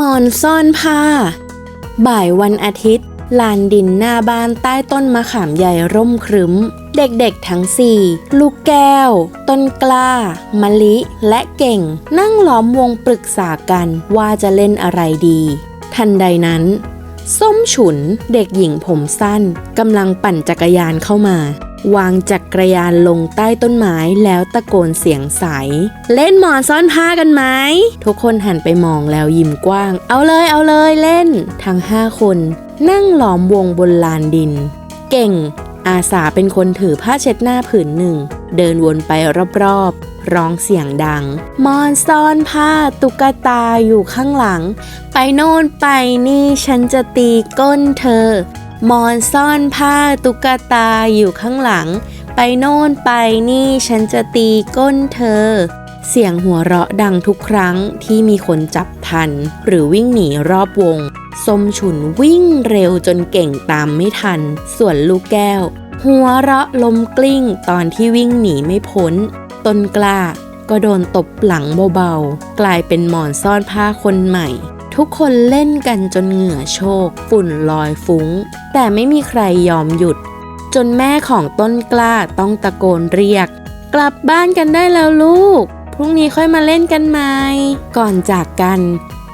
มอนซ่อนผ้า บ่ายวันอาทิตย์ ลานดินหน้าบ้านใต้ต้นมะขามใหญ่ร่มครึ้ม เด็กๆทั้งสี่ ลูกแก้ว ต้นกล้ามะลิ และเก่ง นั่งล้อมวงปรึกษากันว่าจะเล่นอะไรดี ทันใดนั้น ส้มฉุนเด็กหญิงผมสั้นกำลังปั่นจักรยานเข้ามา วางจักรยานลงใต้ต้นไม้แล้วตะโกนเสียงใส เล่นหมอนซ่อนผ้ากันไหม ทุกคนหันไปมองแล้วยิ้มกว้าง เอาเลยเอาเลยเล่น ทั้งห้าคน นั่งล้อมวงบนลานดิน เก่ง อาสาเป็นคนถือผ้าเช็ดหน้าผืนหนึ่ง เดินวนไปรอบๆ ร้องเสียงดัง มอนซ่อนผ้าตุ๊กตาอยู่ข้างหลัง ไปโน่นไปนี่ฉันจะตีก้นเธอ มอนซ่อนผ้าตุ๊กตาอยู่ข้างหลัง ไปโน่นไปนี่ฉันจะตีก้นเธอ เสียงหัวเราะดังทุกครั้งที่มีคนจับทัน หรือวิ่งหนีรอบวงส้มฉุนวิ่งเร็วจนเก่งตามไม่ทัน ส่วนลูกแก้ว หัวเราะล้มกลิ้งตอนที่วิ่งหนีไม่พ้น ต้นกล้าก็โดนตบหลังเบาๆ กลายเป็นหมอนซ่อนผ้าคนใหม่ ทุกคนเล่นกันจนเหงื่อโชก ฝุ่นลอยฟุ้ง แต่ไม่มีใครยอมหยุด จนแม่ของต้นกล้าต้องตะโกนเรียก กลับบ้านกันได้แล้วลูก พรุ่งนี้ค่อยมาเล่นกันใหม่ก่อนจากกัน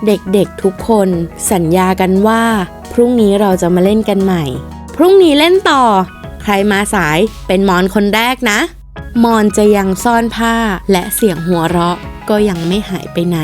เด็กๆทุกคนสัญญากันว่า พรุ่งนี้เราจะมาเล่นกันใหม่ พรุ่งนี้เล่นต่อ ใครมาสายเป็นมอนคนแรกนะ มอนจะยังซ่อนผ้าและเสียงหัวเราะก็ยังไม่หายไปไหน